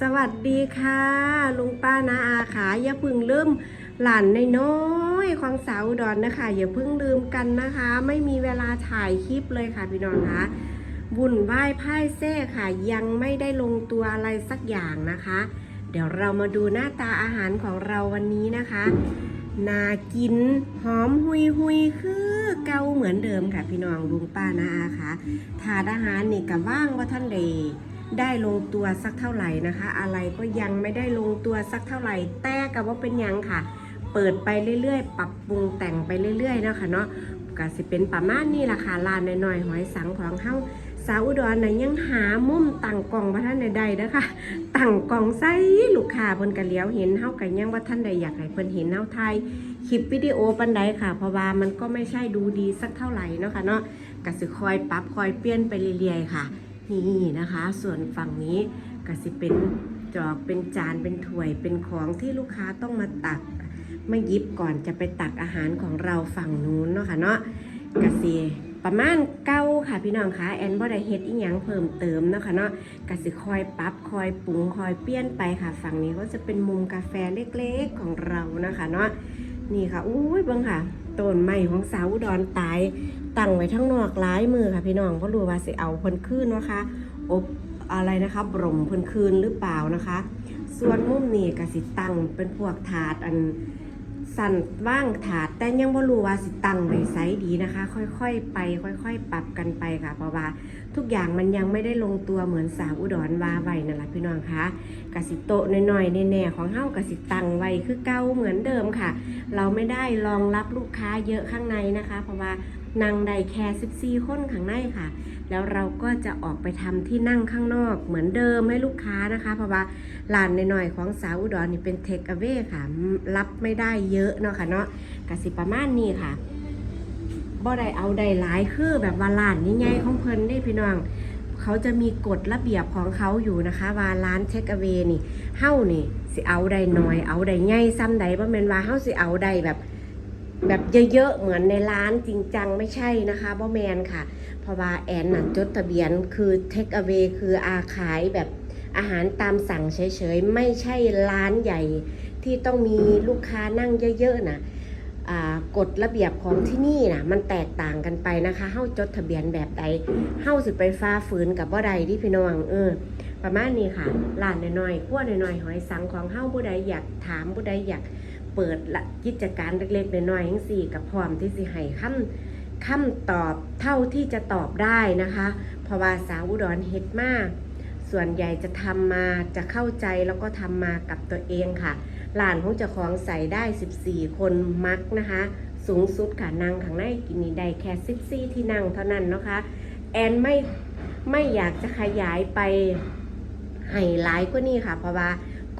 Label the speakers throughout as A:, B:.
A: สวัสดีค่ะลุงป้านาอาขาอย่าเพึ่งลืมหลานในน้อยของสาวดอนนะคะ อย่าเพึ่งลืมกันนะคะ ไม่มีเวลาถ่ายคลิปเลยค่ะพี่น้องคะบุญไหว้ไพ่เซ่ค่ะ ยังไม่ได้ลงตัวอะไรสักอย่างนะคะ เดี๋ยวเรามาดูหน้าตาอาหารของเราวันนี้นะคะน่ากินหอมหุยหุยคือเก่าเหมือนเดิมค่ะพี่น้องลุงป้านาอาค่ะถาดอาหารนี่กับว่างว่าท่านเด ได้ลงตัวสักเท่าไหร่นะคะ อะไรก็ยังไม่ได้ลงตัวสักเท่าไหร่ แต่กับว่าเป็นยังค่ะ เปิดไปเรื่อยๆ ปรับปรุงแต่งไปเรื่อยๆนะคะเนาะก็สิเป็นประมาณนี้ละค่ะลานหน่อยๆหอยสังของเฮาสาวอุดรนะยังหามุมตั้งกล่องบ่ท่านใดๆนะคะตั้งกล่องใส่ลูกค้าเพิ่นก็เลี้ยวเห็นเฮาก็ยังว่าท่านใดอยากให้เพิ่นเห็นเฮาถ่ายคลิปวิดีโอปันใดค่ะ เพราะว่ามันก็ไม่ใช่ดูดีสักเท่าไหร่เนาะค่ะเนาะก็สิคอยปรับคอยเปลี่ยนไปเรื่อยๆค่ะ นี่นะคะ ส่วนฝั่งนี้ก็สิเป็นจอกเป็นจานเป็นถ้วยเป็นของที่ลูกค้าต้องมาตักมาหยิบก่อนจะไปตักอาหารของเราฝั่งนู้นเนาะค่ะเนาะกะสิประมาณเก้าค่ะพี่น้องคะแอนบ่ได้เฮ็ดอีหยังเพิ่มเติมเนาะค่ะเนาะกะสิคอยปรับคอยปรุงคอยเปลี่ยนไปค่ะฝั่งนี้ก็จะเป็นมุมกาแฟเล็กๆของเรานะคะเนาะนี่ค่ะอุ้ยเบิ่งค่ะต้นไม้ของสาวอุดรตาย ตั้งไว้ทั้งนอกหลายมือค่ะพี่น้องเพราะรู้ว่าสิเอาเพิ่นคืนวะคะ อบอะไรนะคะบรมเพิ่นคืนหรือเปล่านะคะ ส่วนมุมนี้ก็สิตั้งเป็นพวกถาดอันสั่นว่างถาดแต่ยังบ่รู้ว่าสิตั้งไว้ไซดีนะคะ ค่อยๆไป ค่อยๆ ปรับกันไปค่ะเพราะว่าทุกอย่างมันยังไม่ได้ลงตัวเหมือนสาวอุดรวาไว้นั่นแหละพี่น้องคะกสิโตน้อยๆแน่ๆของเฮ้ากสิตั้งไว้คือเก่าเหมือนเดิมค่ะ เราไม่ได้รองรับลูกค้าเยอะข้างในนะคะ เพราะว่า นั่งได้แค่14คนข้างในค่ะ แล้วเราก็จะออกไปทำที่นั่งข้างนอกเหมือนเดิมให้ลูกค้านะคะ เพราะว่าร้านหน่อยๆของสาวอุดรนี่เป็นเทคเอเวค่ะ รับไม่ได้เยอะเนาะค่ะเนาะกสิประมาณนี้ค่ะบ่ได้เอาได้หลายคือแบบว่าร้านใหญ่ๆของเพิ่นได้พี่น้องเขาจะมีกฎระเบียบของเขาอยู่นะคะ ว่าร้านเทคเอเวนี่เฮ้านี่สิเอาได้น้อยเอาได้ใหญ่ซ้ำใดบ่แม่นว่าเฮ้าสิเอาได้แบบ แบบเยอะๆ เหมือนในร้านจริงจังไม่ใช่นะคะบ่แมนค่ะ เพราะว่าแอนน่ะจดทะเบียนคือ Take Away คืออาขายแบบอาหารตามสั่งเฉยๆ ไม่ใช่ร้านใหญ่ที่ต้องมีลูกค้านั่งเยอะๆนะอ่ากฎระเบียบของที่นี่นะมันแตกต่างกันไปนะคะเฮ้าจดทะเบียนแบบใดเฮ้าสิไปฟ้าฝืนกับบ่ใดที่พี่น้องเออประมาณนี้ค่ะร้านน้อยๆขั้วน้อยๆหอยสังของเฮ้าผู้ใดอยากถามผู้ใดอยาก เปิดละกิจการเล็กๆน้อยๆทั้งสี่กับพร้อมที่สิให้คำคำตอบเท่าที่จะตอบได้นะคะ เพราะว่าสาวอุดรเฮ็ดมาก ส่วนใหญ่จะทำมาจะเข้าใจแล้วก็ทำมากับตัวเองค่ะหลานของเจ้าของใส่ได้ 14 คนมักนะคะ สูงสุดค่ะนั่งข้างในกินนี่ได้แค่14ที่นั่งเท่านั้นนะคะแอนไม่ไม่อยากจะขยายไปให้หลายกว่านี้ค่ะ เพราะว่า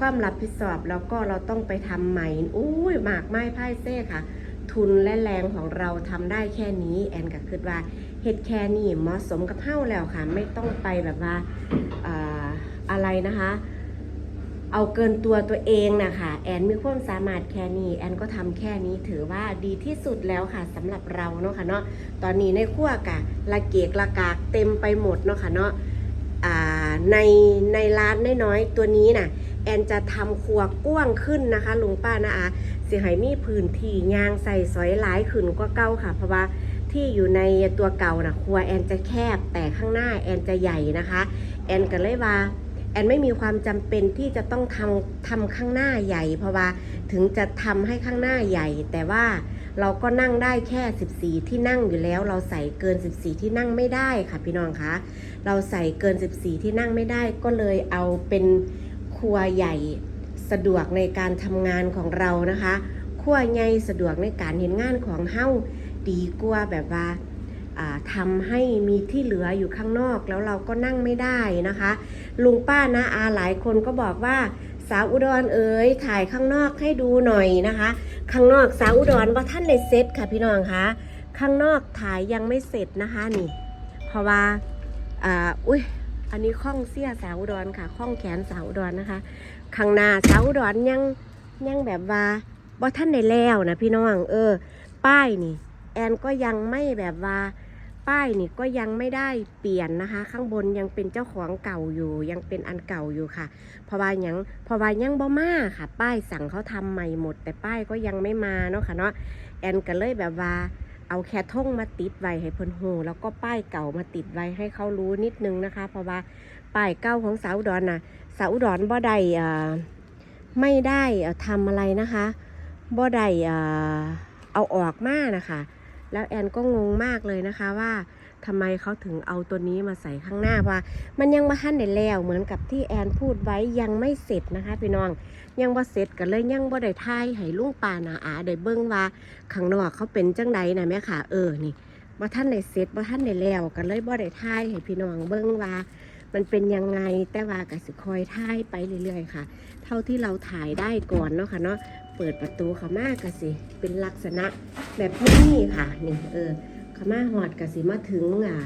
A: ความรับผิดชอบแล้วก็เราต้องไปทำใหม่อุ้ยหมากไม้ไพ่เซ่ค่ะ ทุนและแรงของเราทำได้แค่นี้แอนก็คิดว่าเฮ็ดแค่นี้เหมาะสมกับเฮ้าแล้วค่ะ ไม่ต้องไปแบบว่าอ่าอะไรนะคะ เอาเกินตัวตัวเองนะคะแอนมีความสามารถแค่นี้แอนก็ทำแค่นี้ถือว่าดีที่สุดแล้วค่ะสำหรับเราเนาะค่ะเนาะตอนนี้ในขั้วกะละเกกละกากเต็มไปหมดเนาะค่ะเนาะในในร้านน้อยๆตัวนี้น่ะ แอนจะทำครัวกว้างขึ้นนะคะลุงป้านะอาเสิให้มีพื้นที่ยางใส่สอยหลายขึ้นกว่าเก่าค่ะ เพราะว่าที่อยู่ในตัวเก่านะครัวแอนจะแคบแต่ข้างหน้าแอนจะใหญ่นะคะ แอนก็เลยว่าแอนไม่มีความจำเป็นที่จะต้องทำทำข้างหน้าใหญ่ เพราะว่าถึงจะทำให้ข้างหน้าใหญ่ แต่ว่าเราก็นั่งได้แค่ 14 ที่นั่งอยู่แล้ว เราใส่เกิน 14 ที่นั่งไม่ได้ค่ะพี่น้องคะเราใส่เกิน 14 ที่นั่งไม่ได้ก็เลยเอาเป็น รัวใหญ่สะดวกในการทำงานของเรานะคะครัวใหญ่สะดวกในการเห็นงานของเฮ้าดีกว่าแบบว่าอ่าทำให้มีที่เหลืออยู่ข้างนอกแล้วเราก็นั่งไม่ได้นะคะ ลุงป้านะอาหลายคนก็บอกว่าสาวอุดรเอ๋ยถ่ายข้างนอกให้ดูหน่อยนะคะ ข้างนอกสาวอุดรว่าท่านเลยเซ็ตค่ะพี่น้องคะข้างนอกถ่ายยังไม่เสร็จนะคะนี่ เพราะว่าอ่าอุ้ย อันนี้ข้องเสี้ยสาวอุดรค่ะข้องแขนสาวอุดรนะคะข้างหน้าสาวอุดรยังยังแบบว่าบ่ท่านได้แล้วนะพี่น้องเออ ป้ายนี่ แอนก็ยังไม่แบบว่า ป้ายนี่ก็ยังไม่ได้เปลี่ยนนะคะ ข้างบนยังเป็นเจ้าของเก่าอยู่ ยังเป็นอันเก่าอยู่ค่ะเพราะว่ายังเพราะว่ายังบ่มาค่ะ ป้ายสั่งเขาทำใหม่หมด แต่ป้ายก็ยังไม่มาเนาะค่ะเนาะแอนก็เลยแบบว่า เอาแค่ท่งมาติดไว้ให้เพิ่นหูแล้วก็ป้ายเก่ามาติดไว้ให้เขารู้นิดนึงนะคะ เพราะว่าป้ายเก่าของสาวอุดอน่ะสาวดอนบ่ได้อ่าไม่ได้อ่าทำอะไรนะคะบ่ได้อ่าเอาออกมานะคะ แล้วแอนก็งงมากเลยนะคะว่าทำไมเขาถึงเอาตัวนี้มาใส่ข้างหน้าเพราะว่า มันยังมาทันได้แล้วเหมือนกับที่แอนพูดไว้ยังไม่เสร็จนะคะพี่น้องยังบ่เสร็จกันเลยยังบ่ได้ทายให้ลุงปานาอาได้เบิ่งว่าข้างนอกเขาเป็นจังใดนะแม่ค่ะเออนี่บ่ท่านได้เสร็จบ่ท่านได้แล้วกันเลยบ่ได้ทายให้พี่น้องเบิ่งว่า มันเป็นยังไงแต่ว่าก็สิคอยทายไปเรื่อยๆค่ะ เท่าที่เราถ่ายได้ก่อนเนาะค่ะเนาะ เปิดประตูเขามากก็สิ เป็นลักษณะแบบนี้ค่ะนี่เออเขามาหอดก็สิมาถึงอ่า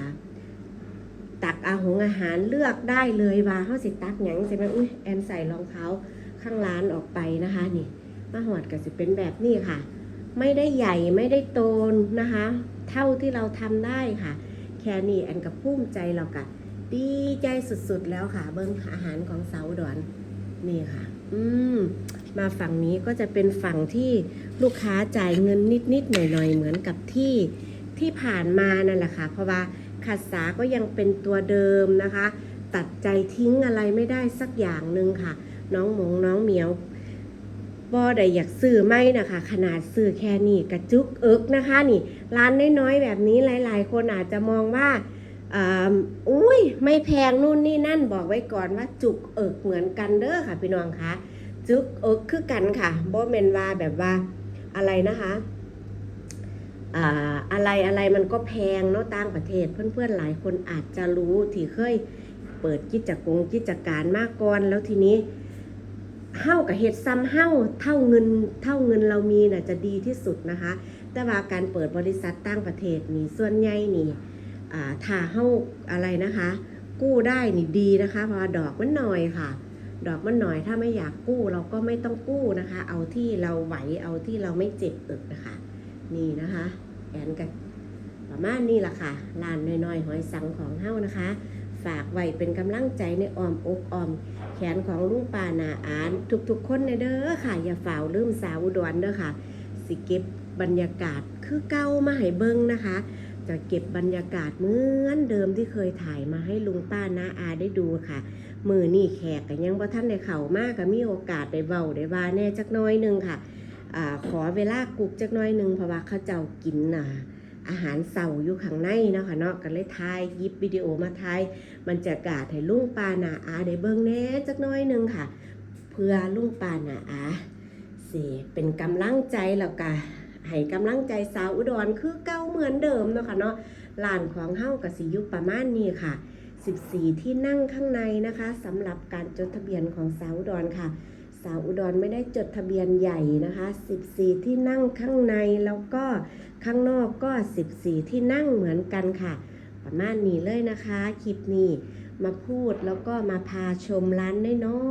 A: ตักอาหงอาหารเลือกได้เลยว่าเขาสิตักหยังใช่ไหมอุ้ยแอนใส่รองเท้าข้างร้านออกไปนะคะนี่มาหอดก็สิเป็นแบบนี้ค่ะ ไม่ได้ใหญ่ไม่ได้โตนนะคะ เท่าที่เราทำได้ค่ะ แค่นี้แอนกับภูมิใจเรากะดีใจสุดๆแล้วค่ะ เบิ้งอาหารของเสาดอนนี่ค่ะ อืม มาฝั่งนี้ก็จะเป็นฝั่งที่ลูกค้าจ่ายเงินนิดๆหน่อยๆ เหมือนกับที่ที่ผ่านมานั่นแหละค่ะ เพราะว่าขัดสาก็ยังเป็นตัวเดิมนะคะ ตัดใจทิ้งอะไรไม่ได้สักอย่างหนึ่งค่ะ น้องหมงน้องเหมียวบ่ได้อยากซื้อไม่นะคะ ขนาดซื้อแค่นี้กระจุกเอิกนะคะ นี่ร้านน้อยๆแบบนี้หลาย ๆ คนอาจจะมองว่าอ่าอุ้ยไม่แพงนู่นนี่นั่นบอกไว้ก่อนว่าจุกเอิกเหมือนกันเด้อค่ะพี่น้องคะ จุกเอิกคือกันค่ะบ่เมนว่าแบบว่าอะไรนะคะอะไรอะไรมันก็แพงเนาะต่างประเทศ เพื่อนๆหลายคนอาจจะรู้ที่เคยเปิดกิจกงกิจการมาก่อนแล้วทีนี้เฮ้ากับเห็ดซ้ำเฮ้าเท่าเงินเท่าเงินเรามีน่ะจะดีที่สุดนะคะ แต่ว่าการเปิดบริษัทต่างประเทศนี่ส่วนใหญ่นี่อ่าถ้าเฮาอะไรนะคะ กู้ได้นี่ดีนะคะ เพราะดอกมันหน่อยค่ะ ดอกมันหน่อยถ้าไม่อยากกู้เราก็ไม่ต้องกู้นะคะ เอาที่เราไหวเอาที่เราไม่เจ็บอึกนะคะ นี่นะคะ แอนกันประมาณนี้ละค่ะลานน้อยๆหอยสังของเฮ้านะคะ ฝากไว้เป็นกำลังใจในออมอกออม แขนของลุงปานาอาน ทุกๆ คนในเด้อค่ะ อย่าฝ่าลืมสาวอุดรเด้อค่ะ สิเก็บบรรยากาศคือเก้ามาให้เบิ้งนะคะ จะเก็บบรรยากาศเหมือนเดิมที่เคยถ่ายมาให้ลุงป้านาอาได้ดูค่ะ มือนี่แขกกันยังบ่ท่านได้เข่ามากก็มีโอกาสได้เว้าได้วาแน่จักน้อยหนึ่งค่ะอขอเวลากุกจักน้อยหนึ่งเพราะว่าเขาเจ้ากินนะอาหารเสาอยู่ข้างในเนาะค่ะเนาะก็เลยถ่ายยิบวิดีโอมาถ่ายบรรยากาศให้ลุงป้านาอาได้เบิ่งแน่จักน้อยหนึ่งค่ะ เพื่อลุงป้านาอาสิเป็นกำลังใจแล้วก็ ให้กำลังใจสาวอุดรคือเก่าเหมือนเดิมเนาะค่ะเนาะลานของเฮ้ากับสิอยุประมาณนี้ค่ะ 14 ที่นั่งข้างในนะคะสำหรับการจดทะเบียนของสาวอุดรค่ะ สาวอุดรไม่ได้จดทะเบียนใหญ่นะคะ 14 ที่นั่งข้างในแล้วก็ข้างนอกก็ 14 ที่นั่งเหมือนกันค่ะ ประมาณนี้เลยนะคะคลิปนี้มาพูดแล้วก็มาพาชมร้านน้อ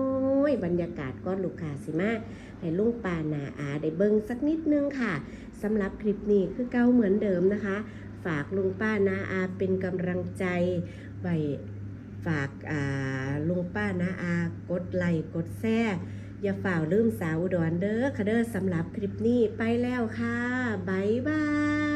A: ยๆบรรยากาศก้อนลูกค้าสิมา ให้ลุงปานาอาได้เบิ่งสักนิดนึงค่ะสำหรับคลิปนี้คือเก่าเหมือนเดิมนะคะ ฝากลุงป้านาอาเป็นกำลังใจไว้ฝากาลุงป้านาอากดไลค์กดแชร์อย่าฝ่าลืมสาวอุดรเด้อค่ะเด้อสำหรับคลิปนี้ไปแล้วค่ะบ๊ายบาย